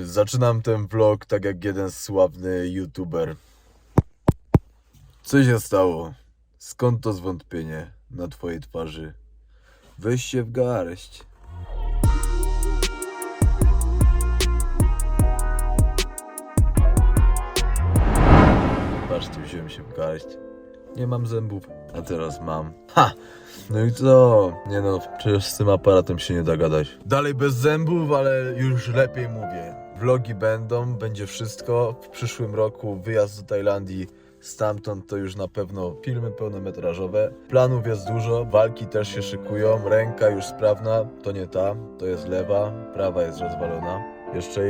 Zaczynam ten vlog tak jak jeden sławny youtuber. Co się stało? Skąd to zwątpienie na twojej twarzy? Weź się w garść. Patrzcie, wziąłem się w garść. Nie mam zębów, a teraz mam. Ha! No i co? Nie no, przecież z tym aparatem się nie da gadać. Dalej bez zębów, ale już lepiej mówię. Vlogi będą, będzie wszystko. W przyszłym roku wyjazd do Tajlandii. Stamtąd to już na pewno filmy pełnometrażowe. Planów jest dużo, walki też się szykują. Ręka już sprawna, to nie ta, to jest lewa, prawa jest rozwalona. Jeszcze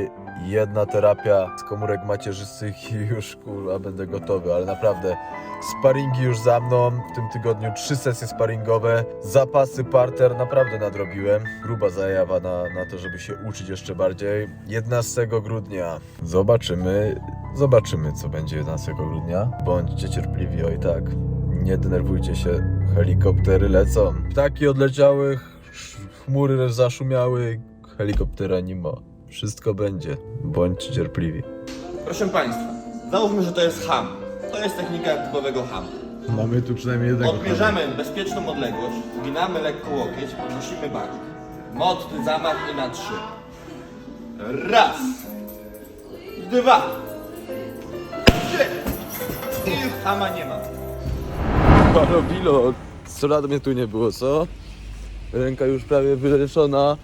jedna terapia z komórek macierzystych i już kurwa będę gotowy, ale naprawdę sparingi już za mną. W tym tygodniu trzy sesje sparingowe, zapasy parter naprawdę nadrobiłem. Gruba zajawa na, na to, żeby się uczyć jeszcze bardziej. 11 grudnia zobaczymy, zobaczymy co będzie 11 grudnia. Bądźcie cierpliwi, oj tak. Nie denerwujcie się, helikoptery lecą. Ptaki odleciały, ch- chmury zaszumiały, helikoptera nie ma. Wszystko będzie. Bądźcie cierpliwi. Proszę Państwa, załóżmy, że to jest ham. To jest technika typowego hamu. Mamy tu przynajmniej jednego. Odmierzamy bezpieczną odległość, ginamy lekko łokieć, podnosimy bark. Mocny zamach i na trzy. Raz. Dwa. Trzy. I hama nie ma. Halo Bilo, co lat mnie tu nie było, co? Ręka już prawie wyleczona.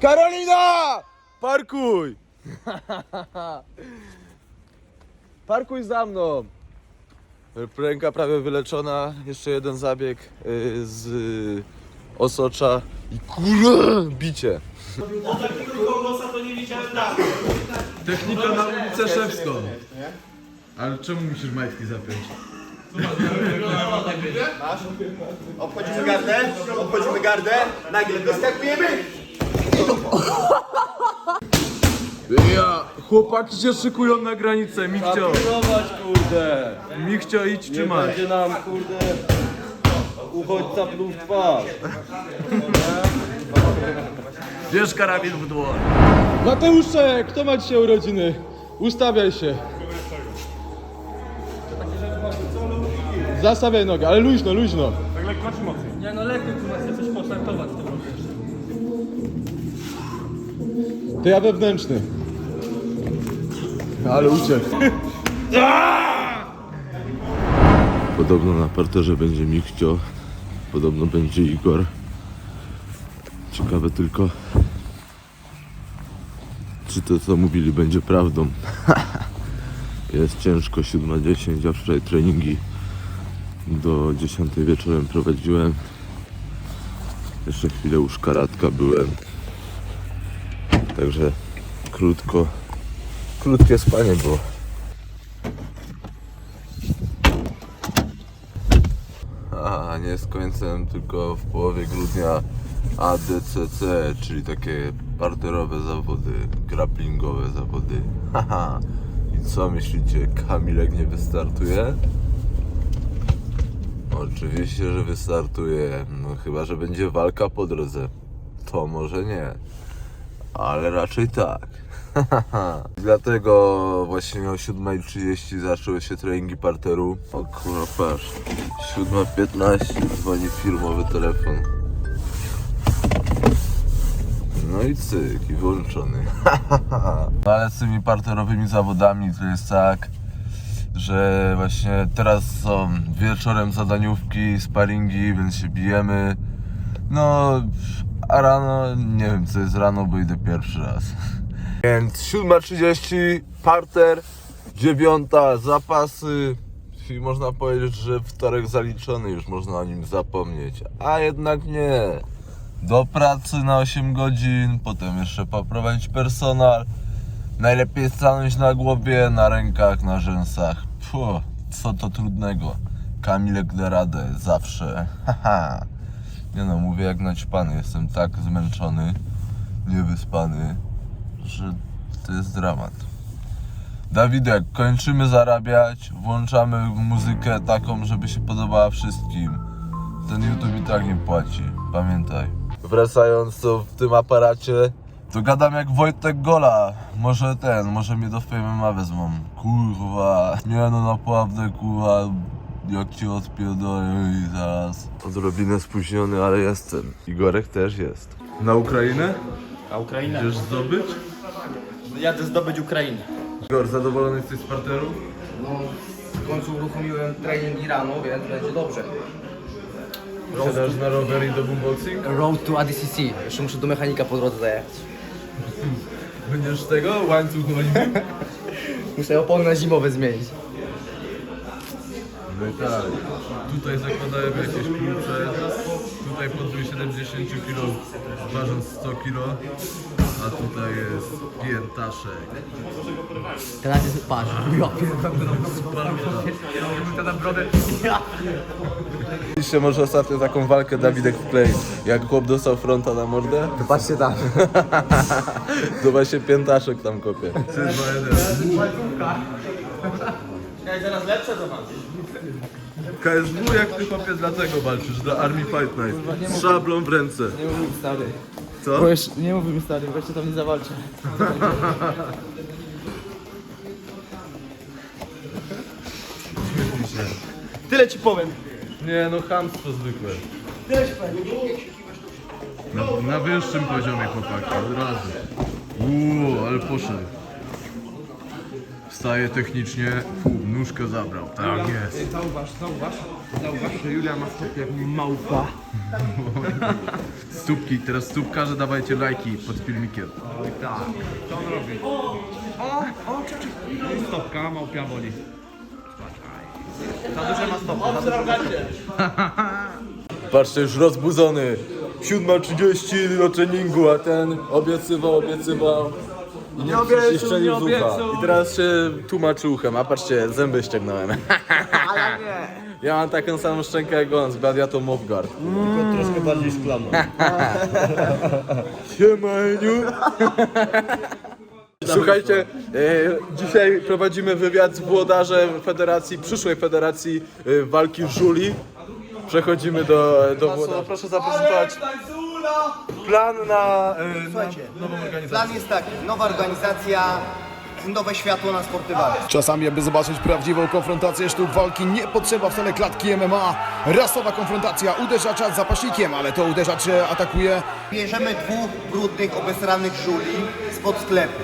Karolina! Parkuj! Parkuj za mną! Ręka prawie wyleczona, jeszcze jeden zabieg y, z y, osocza i kurwa bicie. Technika na ulicę Szewską. Ale czemu musisz majtki zapiąć? Obchodzimy gardę, obchodzimy gardę, nagle wyskakujemy. Ja, chłopaki się szykują na granicę, Mikcio. Prowadź kurde! Mikcio, idź Nie trzymaj. będzie nam kurde uchodźca pluł w twarz. Bierz karabin w dłoń. Mateuszek, kto ma dzisiaj urodziny? Ustawiaj się. Zastawiaj nogę, ale luźno, luźno. To ja wewnętrzny. Ale uciekł. Podobno na parterze będzie Mikcio, podobno będzie Igor. Ciekawe tylko, czy to co mówili będzie prawdą. Jest ciężko, 7.10, a wczoraj treningi do 10 wieczorem prowadziłem. Jeszcze chwilę u szkaratka byłem. Także krótko, krótkie spanie było. A nie z końcem, tylko w połowie grudnia ADCC, czyli takie parterowe zawody, grapplingowe zawody. Haha. I co myślicie, Kamilek nie wystartuje? Oczywiście, że wystartuje. No chyba, że będzie walka po drodze. To może nie. Ale raczej tak. Dlatego właśnie o 7.30 zaczęły się treningi parteru. O kurwa, patrz. 7.15 dzwoni firmowy telefon. No i cyk, i włączony. No ale z tymi parterowymi zawodami to jest tak, że właśnie teraz są wieczorem zadaniówki, sparingi, więc się bijemy. No, a rano nie wiem co jest rano, bo idę pierwszy raz. Więc 7.30 parter, 9 zapasy. I można powiedzieć, że wtorek zaliczony, już można o nim zapomnieć. A jednak nie. Do pracy na 8 godzin, potem jeszcze poprowadzić personal. Najlepiej stanąć na głowie, na rękach, na rzęsach. Puh, co to trudnego. Kamilek da radę, zawsze. Haha. Nie no, mówię jak naćpany, jestem tak zmęczony, niewyspany, że to jest dramat. Dawidek, kończymy zarabiać, włączamy muzykę taką, żeby się podobała wszystkim. Ten YouTube i tak nie płaci, pamiętaj. Wracając to w tym aparacie To gadam jak Wojtek Gola. Może ten, może mnie do Fame wezmą. Kurwa. Nie no naprawdę kurwa. Jak cię odpierdolę i zaraz. Odrobinę spóźniony, ale jestem. Igorek też jest. Na Ukrainę? A Ukraina? Chcesz zdobyć? Jadę zdobyć Ukrainę. Igor, zadowolony jesteś z parteru? No, w końcu uruchomiłem trening Iranu, więc będzie dobrze. Siadasz na rower i do boomboxing? Road to ADCC. Jeszcze muszę do mechanika po drodze zajechać. Będziesz tego? Łańcuch nowy? Muszę opony na zimowe zmienić. No i tak. Tutaj zakładałem jakieś klucze. Tutaj podwój 70 kg, ważąc 100 kg. A tutaj jest piętaszek. Teraz jest patrz. Ja Widzieliście może ostatnio taką walkę Dawidek w play, jak chłop dostał fronta na mordę? To patrzcie tam. To właśnie piętaszek tam kopie. 3, 2, 1. Zaraz lepsze to mam. KSW jak ty chłopie dlatego walczysz, dla Army Fight Night. Z szablą w ręce. Nie mów mi stary. Co? Bo jeszcze, nie mów mi stary, bo jeszcze tam nie zawalczę. Tyle ci powiem. Nie no, chamstwo zwykłe. Na, na wyższym poziomie chłopaki, od razu. Uuu, ale poszedł. Wstaje technicznie, fu, nóżkę zabrał. Tak jest. Zauważ, zauważ, zauważ, że Julia ma stopy jak małpa. Stópki, teraz stópkarze dawajcie lajki pod filmikiem. Tak. Co on robi? O, o, czy, czy. Stopka, małpia boli. Za duże ma stopy. za duże. Patrzcie, już rozbudzony. 7.30 do treningu, a ten obiecywał, obiecywał. I nie, nie strzelił z ucha. I teraz się tłumaczy uchem, a patrzcie, zęby ściągnąłem. Ale nie. Ja mam taką samą szczękę jak on, z Gladiator Mofgard. Troszkę bardziej szklano. Siema, Eniu. Słuchajcie, e, dzisiaj prowadzimy wywiad z włodarzem federacji, przyszłej federacji e, walki żuli. Przechodzimy do, do włodarza. Proszę zaprezentować plan na, e, Słuchajcie, na nową organizację. plan jest taki, nowa organizacja, nowe światło na sporty walki. Czasami, aby zobaczyć prawdziwą konfrontację sztuk walki, nie potrzeba wcale klatki MMA. Rasowa konfrontacja uderzacza z zapaśnikiem, ale to uderzacz e, atakuje Bierzemy dwóch brudnych, obesranych żuli spod sklepu.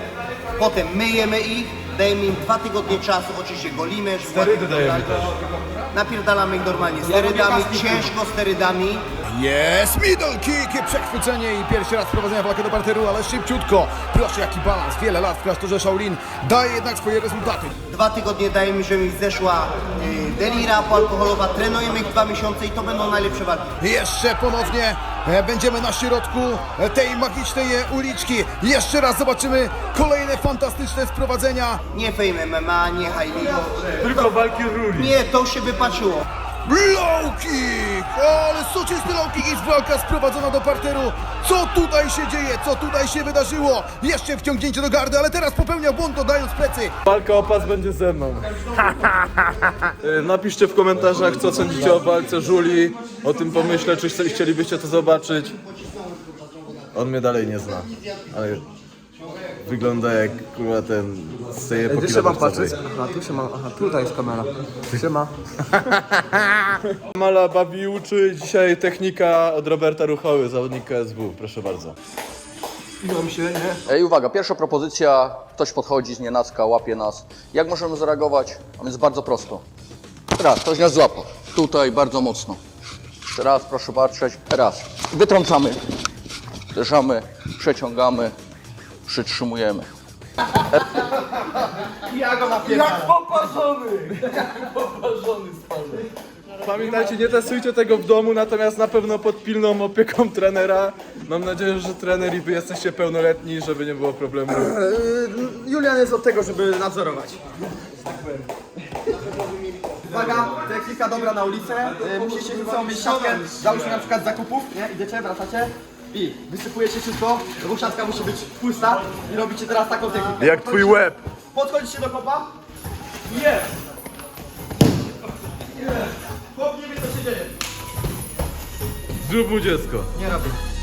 Potem myjemy ich, dajemy im dwa tygodnie czasu, oczywiście golimy. Sterydy dajemy też. Napierdalamy ich normalnie sterydami, ciężko sterydami. Jest middle kick, przechwycenie i pierwszy raz prowadzenia walkę do parteru, ale szybciutko. Proszę, jaki balans. Wiele lat w klasztorze Shaolin daje jednak swoje rezultaty. Dwa tygodnie dajemy, żeby ich zeszła y, delira poalkoholowa. Trenujemy ich dwa miesiące i to będą najlepsze walki. Jeszcze ponownie e, będziemy na środku e, tej magicznej e, uliczki. Jeszcze raz zobaczymy kolejne fantastyczne sprowadzenia. Nie Fame MMA, nie High League. Tylko walki ruli. Nie, to się wypaczyło. Low kick! Ale soczysty low kick jest walka sprowadzona do parteru. Co tutaj się dzieje? Co tutaj się wydarzyło? Jeszcze wciągnięcie do gardy, ale teraz popełnia błąd dodając plecy. Walka o pas będzie ze mną. E, Napiszcie w komentarzach, co sądzicie o walce żuli. O tym pomyślę, czy chcielibyście to zobaczyć. On mnie dalej nie zna, ale wygląda jak kurwa ten z tej epoki latawcowej. Aha, tu się ma, aha, tutaj jest kamera. Się ma. Mala bawi uczy dzisiaj technika od Roberta Ruchoły, zawodnika SW. Proszę bardzo. Ej, uwaga, pierwsza propozycja, ktoś podchodzi z nienacka, łapie nas. Jak możemy zareagować? A więc bardzo prosto. Raz, ktoś nas złapał. Tutaj bardzo mocno. Raz, proszę patrzeć. Raz. Wytrącamy. Uderzamy, przeciągamy, przytrzymujemy. Pamiętajcie, nie testujcie tego w domu, natomiast na pewno pod pilną opieką trenera. Mam nadzieję, że trener i wy jesteście pełnoletni, żeby nie było problemu. Julian jest od tego, żeby nadzorować. Uwaga, technika dobra na ulicę. Y, Musicie sobą mieć siatkę, załóżmy na przykład zakupów, nie? Idziecie, wracacie i wysypujecie wszystko, bo siatka musi być pusta i robicie teraz taką technikę. Jak twój łeb. Podchodzicie do kopa. Jest! Jest! Chłop nie wie co się dzieje. Zrób mu dziecko. Nie robię.